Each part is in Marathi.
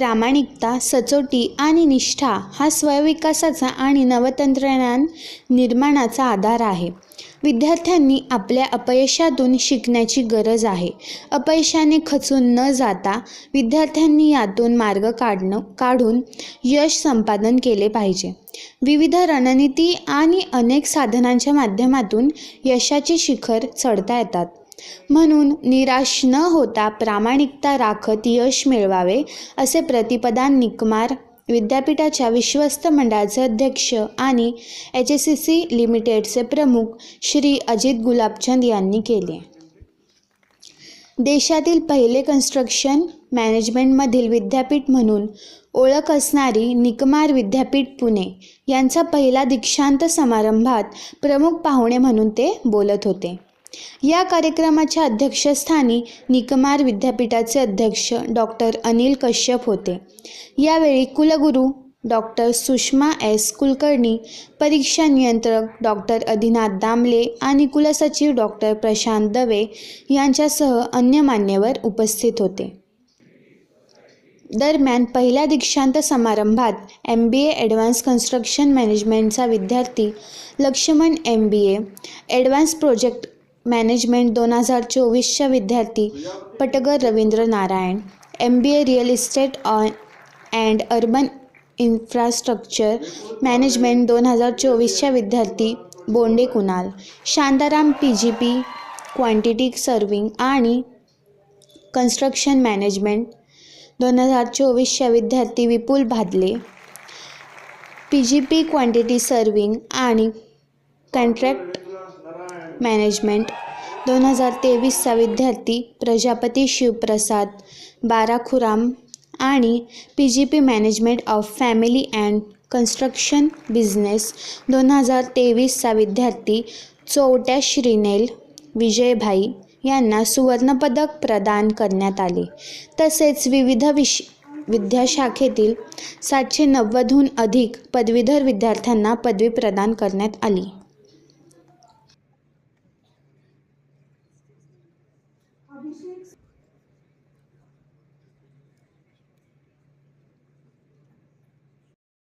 प्रामाणिकता सचोटी आणि निष्ठा हा स्वयंविकासाचा आणि नवतंत्रज्ञान निर्माणाचा आधार आहे. विद्यार्थ्यांनी आपल्या अपयशातून शिकण्याची गरज आहे. अपयशाने खचून न जाता विद्यार्थ्यांनी यातून मार्ग काढणं काढून यश संपादन केले पाहिजे. विविध रणनीती आणि अनेक साधनांच्या माध्यमातून यशाचे शिखर चढता येतात. म्हणून निराश न होता प्रामाणिकता राखत यश मिळवावे असे प्रतिपदान निकमार विद्यापीठाच्या विश्वस्त मंडळाचे अध्यक्ष आणि एच एस सी सी लिमिटेडचे प्रमुख श्री अजित गुलाबचंद यांनी केले. देशातील पहिले कन्स्ट्रक्शन मॅनेजमेंटमधील विद्यापीठ म्हणून ओळख असणारी निकमार विद्यापीठ पुणे यांचा पहिला दीक्षांत समारंभात प्रमुख पाहुणे म्हणून ते बोलत होते. या कार्यक्रमाच्या अध्यक्षस्थानी निकमार विद्यापीठाचे अध्यक्ष डॉक्टर अनिल कश्यप होते. यावेळी कुलगुरू डॉक्टर सुषमा एस. कुलकर्णी परीक्षा नियंत्रक डॉक्टर अधिनाथ दामले आणि कुलसचिव डॉक्टर प्रशांत दवे यांच्यासह अन्य मान्यवर उपस्थित होते. दरम्यान पहिल्या दीक्षांत समारंभात M B A advance construction मॅनेजमेंटचा विद्यार्थी Laxman M B A advance project management दोन हजार चोवीसच्या विद्यार्थी Patgar Ravindra Narayan M B A real estate on and urban infrastructure management दोन हजार चोवीसच्या विद्यार्थी Bonde Kunal Shantaram P G P quantity surveying आणि कन्स्ट्रक्शन मॅनेजमेंट दोन हजार चोवीसच्या विद्यार्थी Vipul Bhadle P G P quantity surveying आणि कॉन्ट्रॅक्ट मॅनेजमेंट दोन हजार तेवीसचा विद्यार्थी प्रजापती शिवप्रसाद बाराखुराम आणि P G P management of family and construction business दोन हजार तेवीसचा विद्यार्थी चोवट्या श्रीनेल विजयभाई यांना सुवर्णपदक प्रदान करण्यात आले. तसेच विविध विश विद्याशाखेतील सातशे नव्वदहून अधिक पदवीधर विद्यार्थ्यांना पदवी प्रदान करण्यात आली.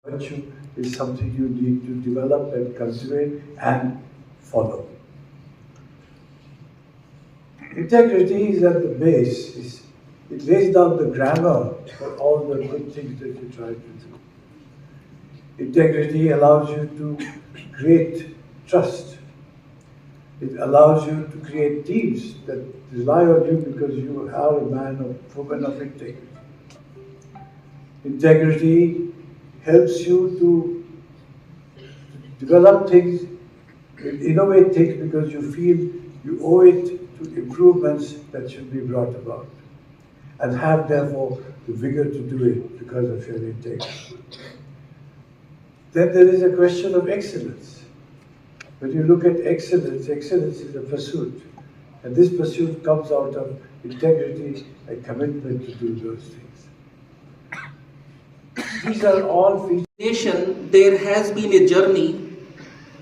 Virtue is something you need to develop and cultivate and follow. Integrity is at the base. It lays down the grammar for all the good things that you try to do. Integrity allows you to create trust. It allows you to create teams that rely on you because you are a man or woman of integrity. Integrity helps you to develop things, innovate things because you feel you owe it to improvements that should be brought about and have therefore the vigor to do it because of your integrity. Then there is a question of excellence. When you look at excellence, excellence is a pursuit. And this pursuit comes out of integrity and commitment to do those things. These are all features. nation, there has been a journey,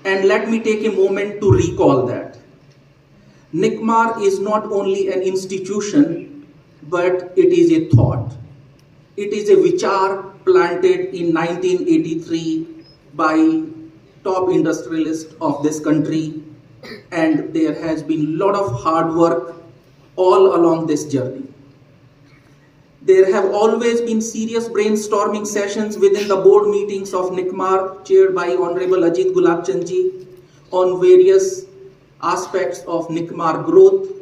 and let me take a moment to recall that. NICMAR is not only an institution, but it is a thought. It is a vichar planted in 1983 by top industrialists of this country, and there has been a lot of hard work all along this journey. There have always been serious brainstorming sessions within the board meetings of NICMAR, chaired by Honorable Ajit Gulabchandji, on various aspects of NICMAR growth,